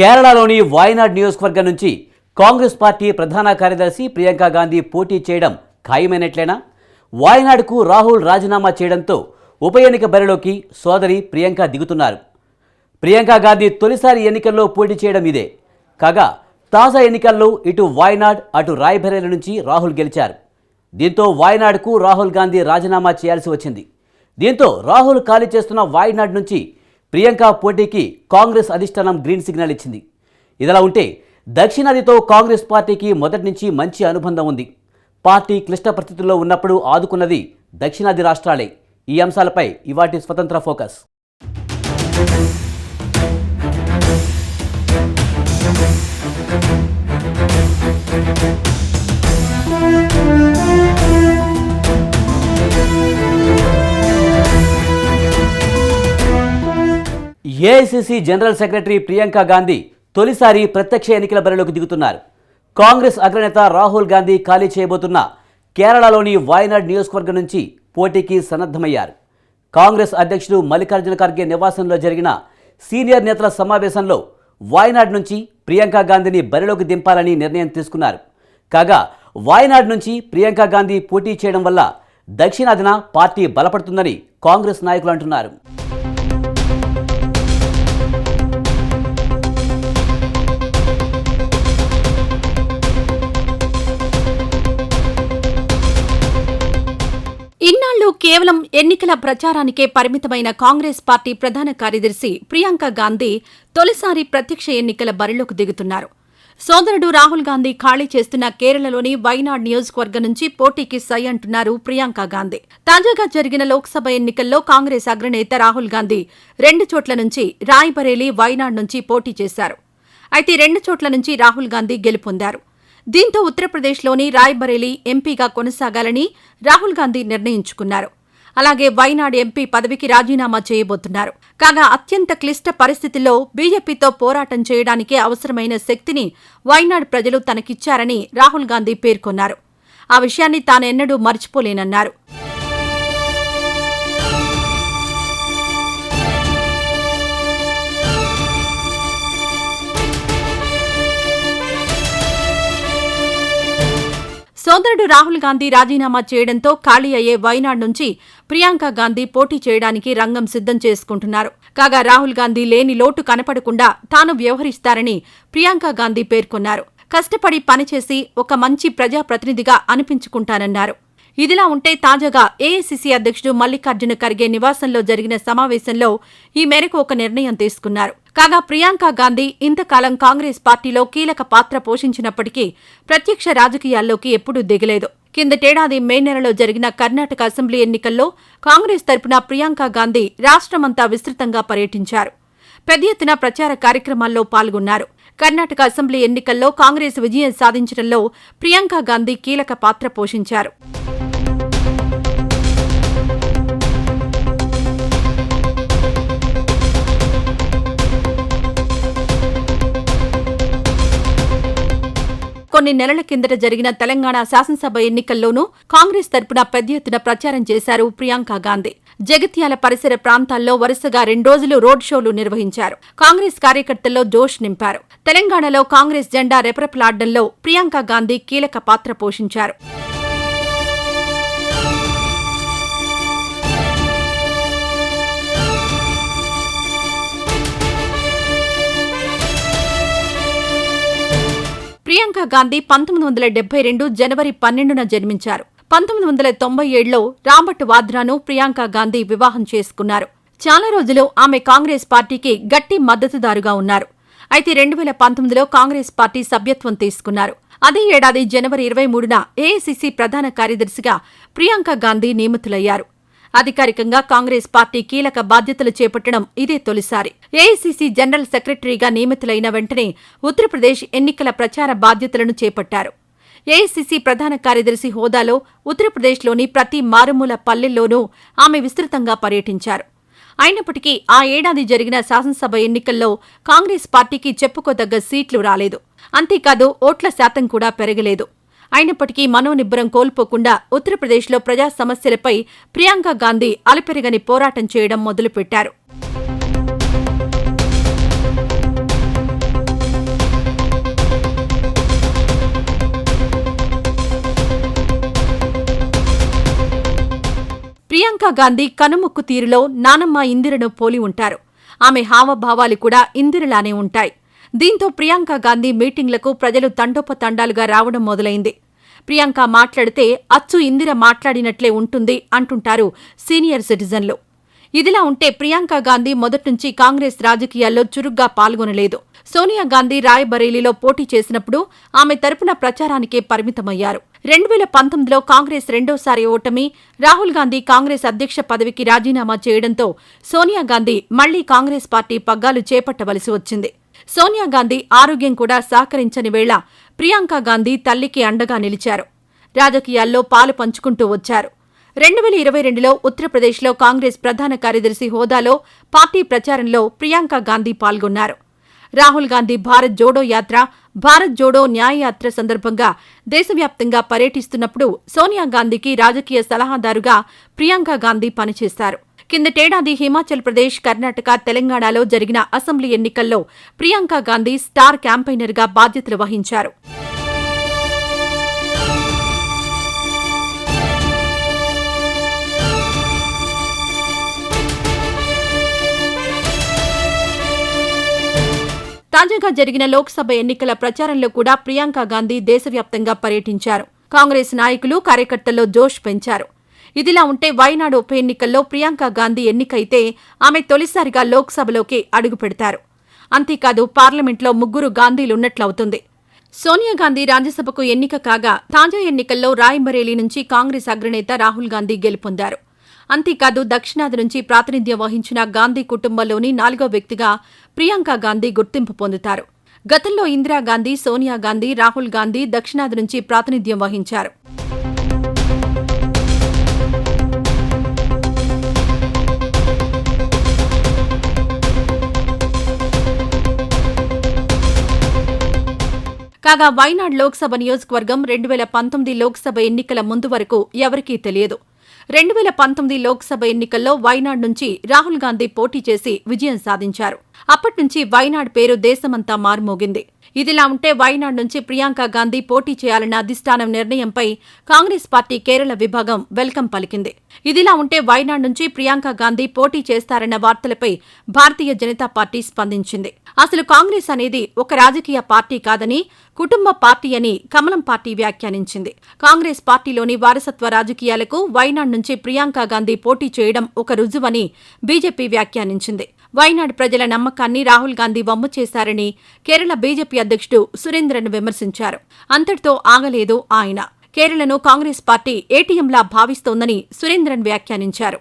కేరళలోని వాయనాడ్ నియోజకవర్గం నుంచి కాంగ్రెస్ పార్టీ ప్రధాన కార్యదర్శి ప్రియాంక గాంధీ పోటీ చేయడం ఖాయమైనట్లేనా? వాయనాడ్కు రాహుల్ రాజీనామా చేయడంతో ఉప ఎన్నిక బరిలోకి సోదరి ప్రియాంక దిగుతున్నారు. ప్రియాంక గాంధీ తొలిసారి ఎన్నికల్లో పోటీ చేయడం ఇదే. కాగా తాజా ఎన్నికల్లో ఇటు వాయనాడ్ అటు రాయబరేల నుంచి రాహుల్ గెలిచారు. దీంతో వాయనాడ్కు రాహుల్ గాంధీ రాజీనామా చేయాల్సి వచ్చింది. దీంతో రాహుల్ ఖాళీ చేస్తున్న వాయనాడ్ నుంచి ప్రియాంక పోటీకి కాంగ్రెస్ అధిష్టానం గ్రీన్ సిగ్నల్ ఇచ్చింది. ఇదిలా ఉంటే దక్షిణాదితో కాంగ్రెస్ పార్టీకి మొదటి నుంచి మంచి అనుబంధం ఉంది. పార్టీ క్లిష్ట పరిస్థితుల్లో ఉన్నప్పుడు ఆదుకున్నది దక్షిణాది రాష్ట్రాలే. ఈ అంశాలపై ఇవాటి స్వతంత్ర focus. AICC general secretary Priyanka Gandhi తొలిసారి ప్రత్యక్ష ఎన్నికల బరిలోకి దిగుతున్నారు. కాంగ్రెస్ అగ్రనేత రాహుల్ గాంధీ ఖాళీ చేయబోతున్న కేరళలోని వాయనాడ్ నియోజకవర్గం నుంచి పోటీకి సన్నద్ధమయ్యారు. కాంగ్రెస్ అధ్యక్షుడు మల్లికార్జున ఖర్గే నివాసంలో జరిగిన సీనియర్ నేతల సమావేశంలో వాయనాడ్ నుంచి ప్రియాంక గాంధీని బరిలోకి దింపాలని నిర్ణయం తీసుకున్నారు. కాగా వాయనాడ్ నుంచి ప్రియాంక గాంధీ పోటీ చేయడం వల్ల దక్షిణాదిన పార్టీ బలపడుతుందని కాంగ్రెస్ నాయకులు అంటున్నారు. కేవలం ఎన్నికల ప్రచారానికే పరిమితమైన కాంగ్రెస్ పార్టీ ప్రధాన కార్యదర్శి ప్రియాంక గాంధీ తొలిసారి ప్రత్యక్ష ఎన్నికల బరిలోకి దిగుతున్నారు. సోదరుడు రాహుల్ గాంధీ ఖాళీ చేస్తున్న కేరళలోని వైనాడ్ నియోజకవర్గం నుంచి పోటీకి సై అంటున్నారు ప్రియాంక గాంధీ. తాజాగా జరిగిన లోక్సభ ఎన్నికల్లో కాంగ్రెస్ అగ్రనేత రాహుల్ గాంధీ రెండు చోట్ల నుంచి రాయ్బరేలీ వైనాడ్ నుంచి పోటీ చేశారు. అయితే రెండు చోట్ల నుంచి రాహుల్ గాంధీ గెలుపొందారు. దీంతో ఉత్తరప్రదేశ్లోని రాయ్బరేలీ ఎంపీగా కొనసాగాలని రాహుల్ గాంధీ నిర్ణయించుకున్నారు. అలాగే వైనాడ్ ఎంపీ పదవికి రాజీనామా చేయబోతున్నారు. కాగా అత్యంత క్లిష్ట పరిస్థితుల్లో బీజేపీతో పోరాటం చేయడానికి అవసరమైన శక్తిని వైనాడ్ ప్రజలు తనకిచ్చారని రాహుల్ గాంధీ పేర్కొన్నారు. ఆ విషయాన్ని తానెన్నడూ మర్చిపోలేనన్నారు. సోదరుడు రాహుల్ గాంధీ రాజీనామా చేయడంతో ఖాళీ అయ్యే వైనాడ్ నుంచి ప్రియాంక గాంధీ పోటీ చేయడానికి రంగం సిద్ధం చేసుకుంటున్నారు. కాగా రాహుల్ గాంధీ లేని లోటు కనపడకుండా తాను వ్యవహరిస్తారని ప్రియాంక గాంధీ పేర్కొన్నారు. కష్టపడి పనిచేసి ఒక మంచి ప్రజాప్రతినిధిగా అనిపించుకుంటానన్నారు. ఇదిలా ఉంటే తాజాగా ఏఐసిసి అధ్యక్షుడు మల్లికార్జున ఖర్గే నివాసంలో జరిగిన సమావేశంలో ఈ మేరకు ఒక నిర్ణయం తీసుకున్నారు. కాగా ప్రియాంక గాంధీ ఇంతకాలం కాంగ్రెస్ పార్టీలో కీలక పాత్ర పోషించినప్పటికీ ప్రత్యక్ష రాజకీయాల్లోకి ఎప్పుడూ దిగలేదు. కిందటేడాది మే నెలలో జరిగిన కర్ణాటక అసెంబ్లీ ఎన్నికల్లో కాంగ్రెస్ తరపున ప్రియాంక గాంధీ రాష్ట్రమంతా విస్తృతంగా పర్యటించారు. పెద్ద ఎత్తున ప్రచార కార్యక్రమాల్లో పాల్గొన్నారు. కర్ణాటక అసెంబ్లీ ఎన్నికల్లో కాంగ్రెస్ విజయం సాధించడంలో ప్రియాంక గాంధీ కీలక పాత్ర పోషించారు. కొన్ని నెలల కిందట జరిగిన తెలంగాణ శాసనసభ ఎన్నికల్లోనూ కాంగ్రెస్ తరపున పెద్ద ఎత్తున ప్రచారం చేశారు ప్రియాంక గాంధీ. జగిత్యాల పరిసర ప్రాంతాల్లో వరుసగా రెండ్రోజులు రోడ్ షోలు నిర్వహించారు. కాంగ్రెస్ కార్యకర్తల్లో జోష్ నింపారు. తెలంగాణలో కాంగ్రెస్ జెండా రెపరెపలాడడంలో ప్రియాంక గాంధీ కీలక పాత్ర పోషించారు. ప్రియాంక గాంధీ పంతొమ్మిది వందల డెబ్బై రెండు జనవరి పన్నెండున జన్మించారు. పంతొమ్మిది వందల తొంభై ఏడులో రాంభట్ వాద్రాను ప్రియాంక గాంధీ వివాహం చేసుకున్నారు. చాలా రోజులు ఆమె కాంగ్రెస్ పార్టీకి గట్టి మద్దతుదారుగా ఉన్నారు. అయితే రెండు వేల పంతొమ్మిదిలో కాంగ్రెస్ పార్టీ సభ్యత్వం తీసుకున్నారు. అదే ఏడాది జనవరి ఇరవై మూడున ఏఐసిసి ప్రధాన కార్యదర్శిగా ప్రియాంక గాంధీ నియమితులయ్యారు. అధికారికంగా కాంగ్రెస్ పార్టీ కీలక బాధ్యతలు చేపట్టడం ఇదే తొలిసారి. ఏఐసిసి జనరల్ సెక్రటరీగా నియమితులైన వెంటనే ఉత్తరప్రదేశ్ ఎన్నికల ప్రచార బాధ్యతలను చేపట్టారు. ఏఐసీసీ ప్రధాన కార్యదర్శి హోదాలో ఉత్తరప్రదేశ్లోని ప్రతి మారుమూల పల్లెల్లోనూ ఆమె విస్తృతంగా పర్యటించారు. అయినప్పటికీ ఆ ఏడాది జరిగిన శాసనసభ ఎన్నికల్లో కాంగ్రెస్ పార్టీకి చెప్పుకోదగ్గ సీట్లు రాలేదు. అంతేకాదు ఓట్ల శాతం కూడా పెరగలేదు. అయినప్పటికీ మనోనిబ్బరం కోల్పోకుండా ఉత్తరప్రదేశ్లో ప్రజా సమస్యలపై ప్రియాంక గాంధీ అలపెరగని పోరాటం చేయడం మొదలుపెట్టారు. ప్రియాంక గాంధీ కనుముక్కు తీరులో నానమ్మ ఇందిరను పోలి ఉంటారు. ఆమె హావభావాలు కూడా ఇందిరలానే ఉంటాయి. దీంతో ప్రియాంక గాంధీ మీటింగ్లకు ప్రజలు తండోపతండాలుగా రావడం మొదలైంది. ప్రియాంక మాట్లాడితే అచ్చు ఇందిర మాట్లాడినట్లే ఉంటుంది అంటుంటారు సీనియర్ సిటిజన్లు. ఇదిలా ఉంటే ప్రియాంక గాంధీ మొదట్నుంచి కాంగ్రెస్ రాజకీయాల్లో చురుగ్గా పాల్గొనలేదు. సోనియా గాంధీ రాయ్బరేలీలో పోటీ చేసినప్పుడు ఆమె తరపున ప్రచారానికే పరిమితమయ్యారు. రెండు వేల పంతొమ్మిదిలో కాంగ్రెస్ రెండోసారి ఓటమి రాహుల్ గాంధీ కాంగ్రెస్ అధ్యక్ష పదవికి రాజీనామా చేయడంతో సోనియా గాంధీ మళ్ళీ కాంగ్రెస్ పార్టీ పగ్గాలు చేపట్టవలసి వచ్చింది. సోనియా గాంధీ ఆరోగ్యం కూడా సహకరించని వేళ ప్రియాంక గాంధీ తల్లికి అండగా నిలిచారు. రాజకీయాల్లో పాలు పంచుకుంటూ వచ్చారు. రెండు వేల ఇరవై రెండులో ఉత్తరప్రదేశ్లో కాంగ్రెస్ ప్రధాన కార్యదర్శి హోదాలో పార్టీ ప్రచారంలో ప్రియాంక గాంధీ పాల్గొన్నారు. రాహుల్ గాంధీ భారత్ జోడో యాత్ర భారత్ జోడో న్యాయ యాత్ర సందర్భంగా దేశవ్యాప్తంగా పర్యటిస్తున్నప్పుడు సోనియా గాంధీకి రాజకీయ సలహాదారుగా ప్రియాంక గాంధీ పనిచేశారు. కిందటేడాది హిమాచల్ ప్రదేశ్ కర్ణాటక తెలంగాణలో జరిగిన అసెంబ్లీ ఎన్నికల్లో ప్రియాంక గాంధీ స్టార్ క్యాంపెయినర్గా బాధ్యతలు వహించారు. తాజాగా జరిగిన లోక్సభ ఎన్నికల ప్రచారంలో కూడా ప్రియాంక గాంధీ దేశవ్యాప్తంగా పర్యటించారు. కాంగ్రెస్ నాయకులు కార్యకర్తల్లో జోష్ పెంచారు. ఇదిలా ఉంటే వైనాడు ఉప ఎన్నికల్లో ప్రియాంక గాంధీ ఎన్నికైతే ఆమె తొలిసారిగా లోక్సభలోకి అడుగుపెడతారు అంతేకాదు పార్లమెంట్లో ముగ్గురు గాంధీలున్నట్లవుతుంది సోనియా గాంధీ రాజ్యసభకు ఎన్నిక కాగా తాజా ఎన్నికల్లో రాయ్బరేలీ నుంచి కాంగ్రెస్ అగ్రనేత రాహుల్ గాంధీ గెలుపొందారు. అంతేకాదు దక్షిణాది నుంచి ప్రాతినిధ్యం వహించిన గాంధీ కుటుంబంలోని నాలుగో వ్యక్తిగా ప్రియాంక గాంధీ గుర్తింపు పొందుతారు. గతంలో ఇందిరాగాంధీ సోనియా గాంధీ రాహుల్ గాంధీ దక్షిణాది నుంచి ప్రాతినిధ్యం వహించారు. కాగా వైనాడ్ లోక్సభ నియోజకవర్గం రెండు వేల పంతొమ్మిది లోక్సభ ఎన్నికల ముందు వరకు ఎవరికీ తెలియదు. రెండు వేల పంతొమ్మిది లోక్సభ ఎన్నికల్లో వైనాడ్ నుంచి రాహుల్ గాంధీ పోటీ చేసి విజయం సాధించారు. అప్పట్నుంచి వైనాడ్ పేరు దేశమంతా మారుమోగింది. ఇదిలా ఉంటే వైనాడ్ నుంచి ప్రియాంక గాంధీ పోటీ చేయాలన్న అధిష్టానం నిర్ణయంపై కాంగ్రెస్ పార్టీ కేరళ విభాగం వెల్కమ్ పలికింది. ఇదిలా ఉంటే వైనాడ్ నుంచి ప్రియాంక గాంధీ పోటీ చేస్తారన్న వార్తలపై భారతీయ జనతా పార్టీ స్పందించింది. అసలు కాంగ్రెస్ అనేది ఒక రాజకీయ పార్టీ కాదని కుటుంబ పార్టీ అని కమలం పార్టీ వ్యాఖ్యానించింది. కాంగ్రెస్ పార్టీలోని వారసత్వ రాజకీయాలకు వైనాడ్ నుంచి ప్రియాంక గాంధీ పోటీ చేయడం ఒక రుజువని బీజేపీ వ్యాఖ్యానించింది. వైనాడ్ ప్రజల నమ్మకాన్ని రాహుల్ గాంధీ వమ్ము చేశారని కేరళ బీజేపీ అధ్యక్షుడు సురేంద్రన్ విమర్శించారు. అంతటితో ఆగలేదు ఆయన. కేరళను కాంగ్రెస్ పార్టీ ఏటీఎంలా భావిస్తోందని సురేంద్రన్ వ్యాఖ్యానించారు.